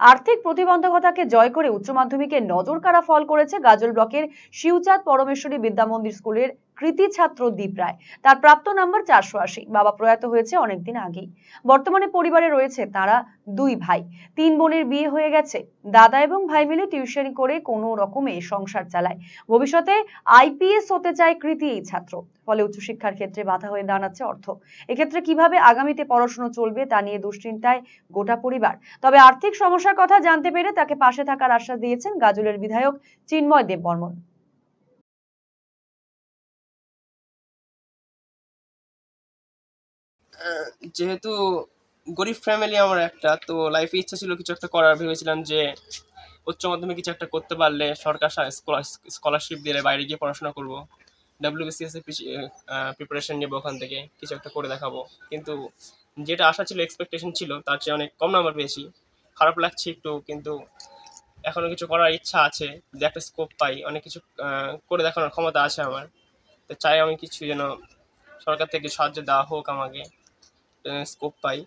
আর্থিক প্রতিবন্ধকতাকে জয় করে উচ্চ মাধ্যমিকে নজর কাড়া ফল করেছে গাজল ব্লকের শিউচাঁদ পরমেশ্বরী বিদ্যামন্দির স্কুলের কৃতি ছাত্র দীপ রায়। তার প্রাপ্ত নাম্বার চারশো আশি। বাবা প্রয়াত হয়েছে অনেকদিন আগেই। বর্তমানে পরিবারে রয়েছে তারা দুই ভাই। তিন বোনের বিয়ে হয়ে গেছে। দাদা এবং ভাই মিলে টিউশন করে কোনো রকমে সংসার চালায়। ভবিষ্যতে আইপিএস হতে চায় কৃতি এই ছাত্র। ফলে উচ্চশিক্ষার ক্ষেত্রে বাধা হয়ে দাঁড়াচ্ছে অর্থ। এক্ষেত্রে কীভাবে আগামীতে পড়াশোনা চলবে তা নিয়ে দুশ্চিন্তায় গোটা পরিবার। তবে আর্থিক সমস্যার কথা জানতে পেরে তাকে পাশে থাকার আশ্বাস দিয়েছেন গাজলের বিধায়ক চিন্ময় দেব বর্মন যেহেতু গরিব ফ্যামিলি আমার একটা, তো লাইফে ইচ্ছা ছিল কিছু একটা করার। ভেবেছিলাম যে উচ্চ মাধ্যমিক কিছু একটা করতে পারলে সরকার স্কলারশিপ দিলে বাইরে গিয়ে পড়াশোনা করব। ডাব্লিউবিসিএস এর প্রিপারেশন নেব ওখান থেকে, কিছু একটা করে দেখাবো। কিন্তু যেটা আশা ছিল এক্সপেকটেশন ছিল, তার চেয়ে অনেক কম নাম্বার পেয়েছি। খারাপ লাগছে একটু, কিন্তু এখনও কিছু করার ইচ্ছা আছে। যে একটা স্কোপ পাই, অনেক কিছু করে দেখানোর ক্ষমতা আছে আমার। তো চাই আমি কিছু যেন সরকার থেকে সাহায্য দেওয়া হোক আমাকে। স্কোপ পাই।